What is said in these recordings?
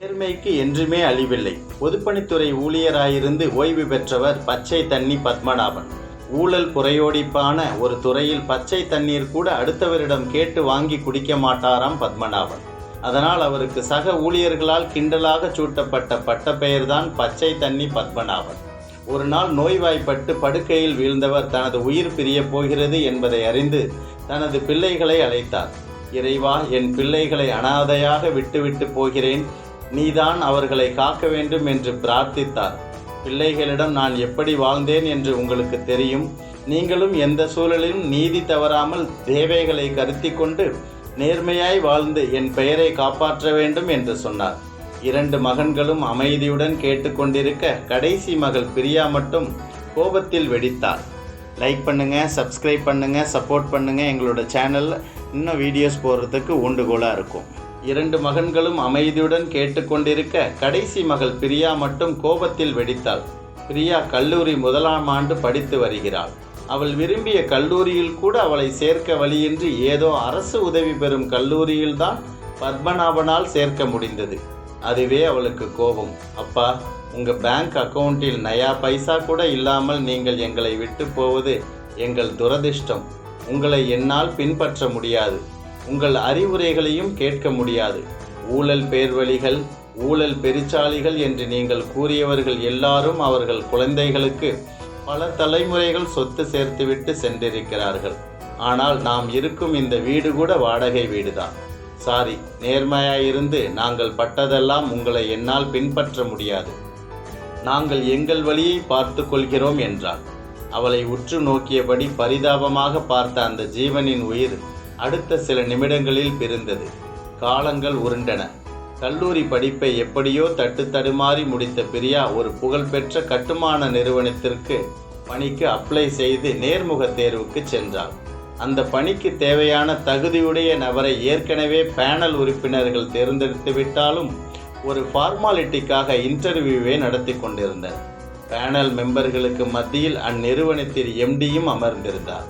நேர்மைக்கு என்றுமே அழிவில்லை. பொதுப்பணித்துறை ஊழியராயிருந்து ஓய்வு பெற்றவர் பச்சை தண்ணி பத்மநாபன். ஊழல் புறையோடிப்பான ஒரு துறையில் பச்சை தண்ணீர் கூட அடுத்தவரிடம் கேட்டு வாங்கி குடிக்க மாட்டாராம் பத்மநாபன். அதனால் அவருக்கு சக ஊழியர்களால் கிண்டலாக சூட்டப்பட்ட பட்டப்பெயர்தான் பச்சை தண்ணி பத்மநாபன். ஒரு நாள் நோய்வாய்ப்பட்டு படுக்கையில் வீழ்ந்தவர் தனது உயிர் பிரிய போகிறது என்பதை அறிந்து தனது பிள்ளைகளை அழைத்தார். இறைவா என் பிள்ளைகளை அனாதையாக விட்டுவிட்டு போகிறேன். நீதான் அவர்களை காக்க வேண்டும் என்று பிரார்த்தித்தார். பிள்ளைகளிடம் நான் எப்படி வாழ்ந்தேன் என்று உங்களுக்கு தெரியும். நீங்களும் எந்த சூழலிலும் நீதி தவறாமல் தேவைகளை கருத்தி கொண்டு நேர்மையாய் வாழ்ந்து என் பெயரை காப்பாற்ற வேண்டும் என்று சொன்னார். இரண்டு மகன்களும் அமைதியுடன் கேட்டுக்கொண்டிருக்க கடைசி மகள் பிரியா மட்டும் கோபத்தில் வெடித்தார். லைக் பண்ணுங்கள் சப்ஸ்கிரைப் பண்ணுங்கள் சப்போர்ட் பண்ணுங்கள் எங்களோட சேனலில் இன்னும் வீடியோஸ் போடுறதுக்கு ஊண்டுகோலாக இருக்கும். இரண்டு மகன்களும் அமைதியுடன் கேட்டுக்கொண்டிருக்க கடைசி மகள் பிரியா மட்டும் கோபத்தில் வெடித்தாள். பிரியா கல்லூரி முதலாம் ஆண்டு படித்து வருகிறாள். அவள் விரும்பிய கல்லூரியில் கூட அவளை சேர்க்க வழியின்றி ஏதோ அரசு உதவி பெறும் கல்லூரியில்தான் பத்மநாபனால் சேர்க்க முடிந்தது. அதுவே அவளுக்கு கோபம். அப்பா உங்க பேங்க் அக்கவுண்டில் நயா பைசா கூட இல்லாமல் நீங்கள் எங்களை விட்டு போவது எங்கள் துரதிர்ஷ்டம். உங்களை என்னால் பின்பற்ற முடியாது. உங்கள் அறிவுரைகளையும் கேட்க முடியாது. ஊழல் பேர்வழிகள் ஊழல் பெருச்சாளிகள் என்று நீங்கள் கூறியவர்கள் எல்லாரும் அவர்கள் குழந்தைகளுக்கு பல தலைமுறைகள் சொத்து சேர்த்துவிட்டு சென்றிருக்கிறார்கள். ஆனால் நாம் இருக்கும் இந்த வீடு கூட வாடகை வீடுதான். சாரி நேர்மையாயிருந்து நாங்கள் பட்டதெல்லாம் உங்களை என்னால் பின்பற்ற முடியாது. நாங்கள் எங்கள் வழியை பார்த்து கொள்கிறோம் என்றாள். அவளை உற்று நோக்கியபடி பரிதாபமாக பார்த்த அந்த ஜீவனின் உயிர் அடுத்த சில நிமிடங்களில் பிரிந்தது. காலங்கள் உருண்டன. கல்லூரி படிப்பை எப்படியோ தட்டு தடுமாறி முடித்த பிரியா ஒரு புகழ்பெற்ற கட்டுமான நிறுவனத்திற்கு பணிக்கு அப்ளை செய்து நேர்முக தேர்வுக்கு சென்றாள். அந்த பணிக்கு தேவையான தகுதியுடைய நபரை ஏற்கனவே பேனல் உறுப்பினர்கள் தேர்ந்தெடுத்து விட்டாலும் ஒரு ஃபார்மாலிட்டிக்காக இன்டர்வியூவே நடத்தி கொண்டிருந்தனர் பேனல் மெம்பர்களுக்கு மத்தியில் அந்நிறுவனத்தின் எம்டியும் அமர்ந்திருந்தார்.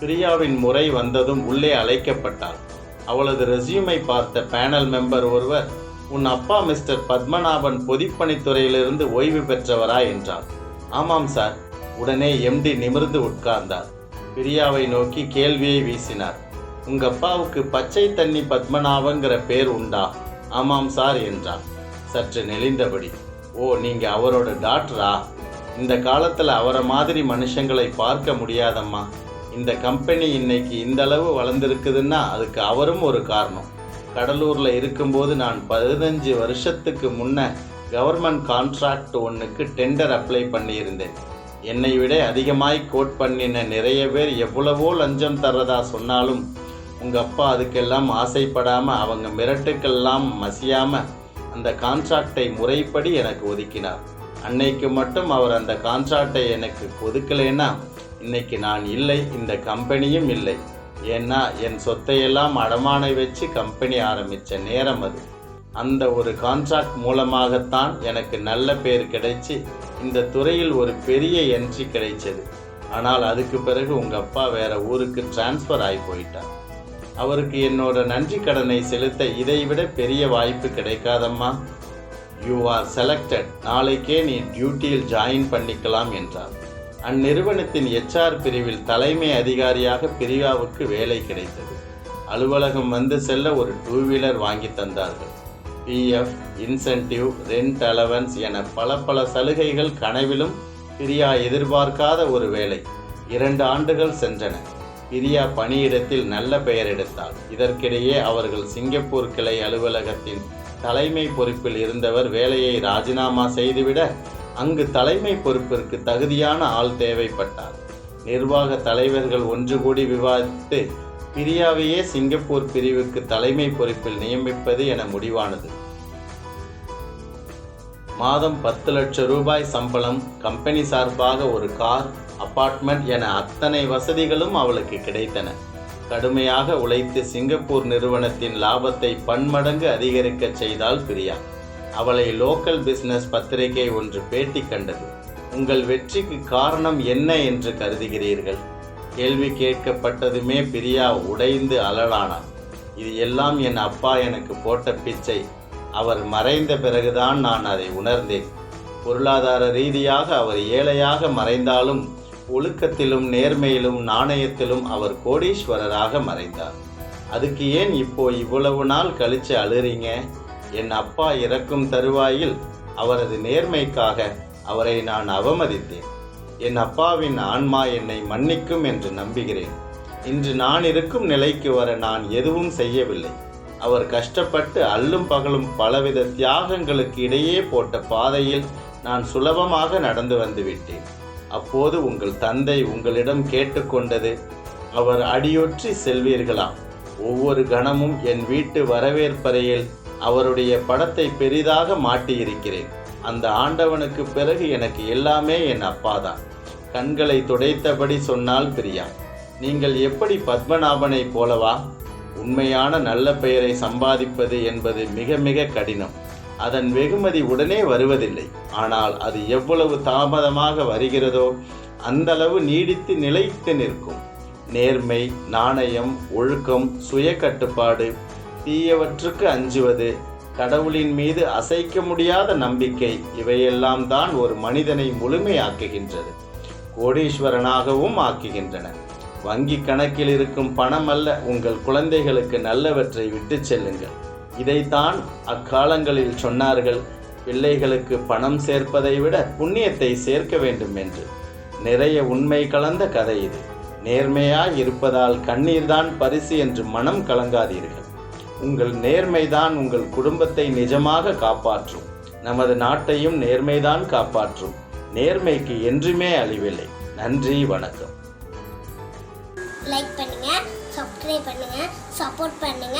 பிரியாவின் முறை வந்ததும் உள்ளே அழைக்கப்பட்டாள் அவளது ரெஸ்யூமை பார்த்த பேனல் மெம்பர் ஒருவர் உன் அப்பா மிஸ்டர் பத்மநாபன் பொதிப்பணித்துறையிலிருந்து ஓய்வு பெற்றவரா? என்றார். ஆமாம் சார் உடனே எம்டி நிமிர்ந்து உட்கார்ந்தார். பிரியாவை நோக்கி கேள்வியை வீசினார். உங்க அப்பாவுக்கு பச்சை தண்ணி பத்மநாபங்கிற பேர் உண்டா? ஆமாம் சார் என்றார். சற்று நெளிந்தபடி ஓ நீங்க அவரோட டாக்டரா இந்த காலத்துல அவரை மாதிரி மனுஷங்களை பார்க்க முடியாதம்மா. இந்த கம்பெனி இன்னைக்கு இந்த அளவு வளர்ந்துருக்குதுன்னா அதுக்கு அவரும் ஒரு காரணம். கடலூரில் இருக்கும்போது நான் பதினஞ்சு வருஷத்துக்கு முன்ன கவர்மெண்ட் கான்ட்ராக்ட் ஒன்றுக்கு டெண்டர் அப்ளை பண்ணியிருந்தேன். என்னை விட அதிகமாய் கோட் பண்ணின நிறைய பேர் எவ்வளவோ லஞ்சம் தர்றதா சொன்னாலும் உங்கள் அப்பா அதுக்கெல்லாம் ஆசைப்படாமல் அவங்க மிரட்டுக்கெல்லாம் மசியாமல் அந்த கான்ட்ராக்டை முறைப்படி எனக்கு ஒதுக்கினார். அன்னைக்கு மட்டும் அவர் அந்த கான்ட்ராக்டை எனக்கு ஒதுக்கலைன்னா இன்னைக்கு நான் இல்லை இந்த கம்பெனியும் இல்லை. ஏன்னா என் சொத்தையெல்லாம் அடமானை வச்சு கம்பெனி ஆரம்பித்த நேரம் அது. அந்த ஒரு கான்ட்ராக்ட் மூலமாகத்தான் எனக்கு நல்ல பேர் கிடைச்சி இந்த துறையில் ஒரு பெரிய என்ட்ரி கிடைச்சது. ஆனால் அதுக்கு பிறகு உங்கள் அப்பா வேற ஊருக்கு டிரான்ஸ்ஃபர் ஆகி போயிட்டார். அவருக்கு என்னோட நன்றி கடனை செலுத்த இதைவிட பெரிய வாய்ப்பு கிடைக்காதம்மா. யூ ஆர் செலக்டட் நாளைக்கே நீ டியூட்டியில் ஜாயின் பண்ணிக்கலாம் என்றார். அந்நிறுவனத்தின் எச்ஆர் பிரிவில் தலைமை அதிகாரியாக பிரியாவுக்கு வேலை கிடைத்தது. அலுவலகம் வந்து செல்ல ஒரு டூ வீலர் வாங்கி தந்தார்கள். பிஎஃப் இன்சென்டிவ் ரெண்ட் அலவன்ஸ் என பல பல சலுகைகள் கனவிலும் பிரியா எதிர்பார்க்காத ஒரு வேலை. இரண்டு ஆண்டுகள் சென்றன. பிரியா பணியிடத்தில் நல்ல பெயர் எடுத்தாள் இதற்கிடையே அவர்கள் சிங்கப்பூர் கிளை அலுவலகத்தின் தலைமை பொறுப்பில் இருந்தவர் வேலையை ராஜினாமா செய்துவிட அங்கு தலைமை பொறுப்பிற்கு தகுதியான ஆள் தேவைப்பட்டார். நிர்வாக தலைவர்கள் ஒன்று கூடி விவாதித்து பிரியாவையே சிங்கப்பூர் பிரிவுக்கு தலைமை பொறுப்பில் நியமிப்பது என முடிவானது. மாதம் பத்து லட்சம் ரூபாய் சம்பளம் கம்பெனி சார்பாக ஒரு கார் அபார்ட்மெண்ட் என அத்தனை வசதிகளும் அவளுக்கு கிடைத்தன. கடுமையாக உழைத்து சிங்கப்பூர் நிறுவனத்தின் லாபத்தை பன்மடங்கு அதிகரிக்கச் செய்தால் பிரியா. அவளை லோக்கல் பிசினஸ் பத்திரிகை ஒன்று பேட்டி கண்டது. உங்கள் வெற்றிக்கு காரணம் என்ன என்று கருதுகிறீர்கள்? கேள்வி கேட்கப்பட்டதுமே பிரியா உடைந்து அலலானார் இது எல்லாம் என் அப்பா எனக்கு போட்ட பிச்சை. அவர் மறைந்த பிறகுதான் நான் அதை உணர்ந்தேன். பொருளாதார ரீதியாக அவர் ஏழையாக மறைந்தாலும் ஒழுக்கத்திலும் நேர்மையிலும் நாணயத்திலும் அவர் கோடீஸ்வரராக மறைந்தார். அதுக்கு ஏன் இப்போ இவ்வளவு நாள் கழிச்சு அழுறீங்க? என் அப்பா இறக்கும் தருவாயில் அவரது நேர்மைக்காக அவரை நான் அவமதித்தேன். என் அப்பாவின் ஆன்மா என்னை மன்னிக்கும் என்று நம்புகிறேன். இன்று நான் இருக்கும் நிலைக்கு வர நான் எதுவும் செய்யவில்லை. அவர் கஷ்டப்பட்டு அல்லும் பகலும் பலவித தியாகங்களுக்கு இடையே போட்ட பாதையில் நான் சுலபமாக நடந்து வந்துவிட்டேன் அப்போது உங்கள் தந்தை உங்களிடம் கேட்டுக்கொண்டது அவர் அடியொற்றி செல்வீர்களாம். ஒவ்வொரு கணமும் என் வீட்டு வரவேற்பறையில் அவருடைய படத்தை பெரிதாக மாட்டியிருக்கிறேன். அந்த ஆண்டவனுக்கு பிறகு எனக்கு எல்லாமே என் அப்பாதான். கண்களை துடைத்தபடி சொன்னால் பிரியா நீங்கள் எப்படி பத்மநாபனை போலவா? உண்மையான நல்ல பெயரை சம்பாதிப்பது என்பது மிக மிக கடினம். அதன் வெகுமதி உடனே வருவதில்லை. ஆனால் அது எவ்வளவு தாமதமாக வருகிறதோ அந்தளவு நீடித்து நிலைத்து நிற்கும். நேர்மை நாணயம் ஒழுக்கம் சுய கட்டுப்பாடு தீயவற்றுக்கு அஞ்சுவது. கடவுளின் மீது அசைக்க முடியாத நம்பிக்கை இவையெல்லாம் தான் ஒரு மனிதனை முழுமையாக்குகின்றது. கோடீஸ்வரனாகவும் ஆக்குகின்றன. வங்கி கணக்கில் இருக்கும் பணம் அல்ல உங்கள் குழந்தைகளுக்கு நல்லவற்றை விட்டுச் செல்லுங்கள். இதைத்தான் அக்காலங்களில் சொன்னார்கள் பிள்ளைகளுக்கு பணம் சேர்ப்பதை விட புண்ணியத்தை சேர்க்க வேண்டும் என்று. நிறைய உண்மை கலந்த கதை இது. நேர்மையாய் இருப்பதால் கண்ணீர்தான் பரிசு என்று மனம் கலங்காதீர்கள். உங்கள் நேர்மைதான் உங்கள் குடும்பத்தை நிஜமாக காப்பாற்றும். நமது நாட்டையும் நேர்மைதான் காப்பாற்றும். நேர்மைக்கு என்றுமே அழிவில்லை. நன்றி வணக்கம். லைக் பண்ணுங்க சப்ஸ்கிரைப் பண்ணுங்க சப்போர்ட் பண்ணுங்க.